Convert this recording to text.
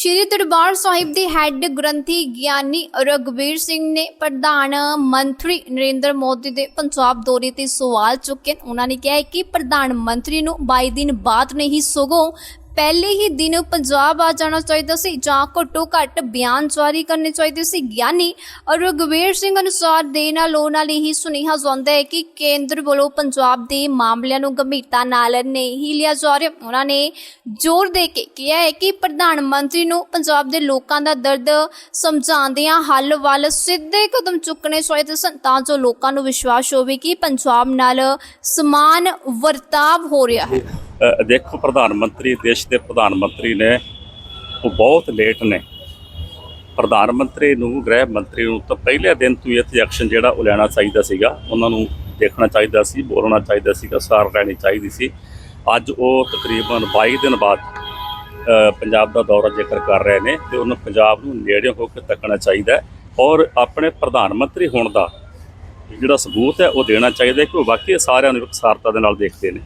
ਸ਼੍ਰੀ ਦਰਬਾਰ ਸਾਹਿਬ ਦੇ ਹੈੱਡ ਗ੍ਰੰਥੀ ਗਿਆਨੀ ਰਗਵੀਰ ਸਿੰਘ ਨੇ ਪ੍ਰਧਾਨ ਮੰਤਰੀ ਨਰਿੰਦਰ ਮੋਦੀ ਦੇ ਪੰਜਾਬ ਦੌਰੇ ਤੇ ਸਵਾਲ ਚੁੱਕੇ। ਉਹਨਾਂ ਨੇ ਕਿਹਾ ਕਿ ਪ੍ਰਧਾਨ ਮੰਤਰੀ ਨੂੰ 22 ਦਿਨ ਬਾਅਦ ਨਹੀਂ, ਸਗੋਂ ਪਹਿਲੇ ਹੀ ਦਿਨ ਪੰਜਾਬ ਆ ਜਾਣਾ ਚਾਹੀਦਾ ਸੀ ਜਾਂ ਘੱਟੋ ਘੱਟ ਬਿਆਨ ਜਾਰੀ ਕਰਨੇ ਚਾਹੀਦੇ ਸੀ। ਗਿਆਨੀ ਰਗਵੀਰ ਸਿੰਘ ਅਨੁਸਾਰ ਦੇ ਨਾਲ ਉਹਨਾਂ ਲਈ ਹੀ ਸੁਨੇਹਾ ਜਾਂਦਾ ਹੈ ਕਿ ਕੇਂਦਰ ਵੱਲੋਂ ਪੰਜਾਬ ਦੇ ਮਾਮਲਿਆਂ ਨੂੰ ਗੰਭੀਰਤਾ ਨਾਲ ਨਹੀਂ ਲਿਆ ਜਾ ਰਿਹਾ। ਉਹਨਾਂ ਨੇ ਜ਼ੋਰ ਦੇ ਕੇ ਕਿਹਾ ਹੈ ਕਿ ਪ੍ਰਧਾਨ ਮੰਤਰੀ ਨੂੰ ਪੰਜਾਬ ਦੇ ਲੋਕਾਂ ਦਾ ਦਰਦ ਸਮਝਾਉਂਦਿਆਂ ਹੱਲ ਵੱਲ ਸਿੱਧੇ ਕਦਮ ਚੁੱਕਣੇ ਚਾਹੀਦੇ ਸਨ, ਤਾਂ ਜੋ ਲੋਕਾਂ ਨੂੰ ਵਿਸ਼ਵਾਸ ਹੋਵੇ ਕਿ ਪੰਜਾਬ ਨਾਲ ਸਮਾਨ ਵਰਤਾਵ ਹੋ ਰਿਹਾ ਹੈ। ਦੇਖੋ, ਪ੍ਰਧਾਨ ਮੰਤਰੀ, ਦੇਸ਼ ਦੇ ਪ੍ਰਧਾਨ ਮੰਤਰੀ ਨੇ ਉਹ ਬਹੁਤ ਲੇਟ ਨੇ। ਪ੍ਰਧਾਨ ਮੰਤਰੀ ਨੂੰ, ਗ੍ਰਹਿ ਮੰਤਰੀ ਨੂੰ ਤਾਂ ਪਹਿਲੇ ਦਿਨ ਤੋਂ ਹੀ ਇੱਥੇ ਐਕਸ਼ਨ ਜਿਹੜਾ ਉਹ ਲੈਣਾ ਚਾਹੀਦਾ ਸੀਗਾ। ਉਹਨਾਂ ਨੂੰ ਦੇਖਣਾ ਚਾਹੀਦਾ ਸੀ, ਬੋਲਣਾ ਚਾਹੀਦਾ ਸੀਗਾ, ਸਾਰ ਲੈਣੀ ਚਾਹੀਦੀ ਸੀ। ਅੱਜ ਉਹ ਤਕਰੀਬਨ 22 ਦਿਨ ਬਾਅਦ ਪੰਜਾਬ ਦਾ ਦੌਰਾ ਜੇਕਰ ਕਰ ਰਹੇ ਨੇ, ਤੇ ਉਹਨੂੰ ਪੰਜਾਬ ਨੂੰ ਨੇੜੇ ਹੋ ਕੇ ਤੱਕਣਾ ਚਾਹੀਦਾ ਔਰ ਆਪਣੇ ਪ੍ਰਧਾਨ ਮੰਤਰੀ ਹੋਣ ਦਾ ਜਿਹੜਾ ਸਬੂਤ ਹੈ, ਉਹ ਦੇਣਾ ਚਾਹੀਦਾ ਕਿ ਉਹ ਵਾਕਈ ਸਾਰਿਆਂ ਨੂੰ ਇਕਸਾਰਤਾ ਦੇ ਨਾਲ ਦੇਖਦੇ ਨੇ।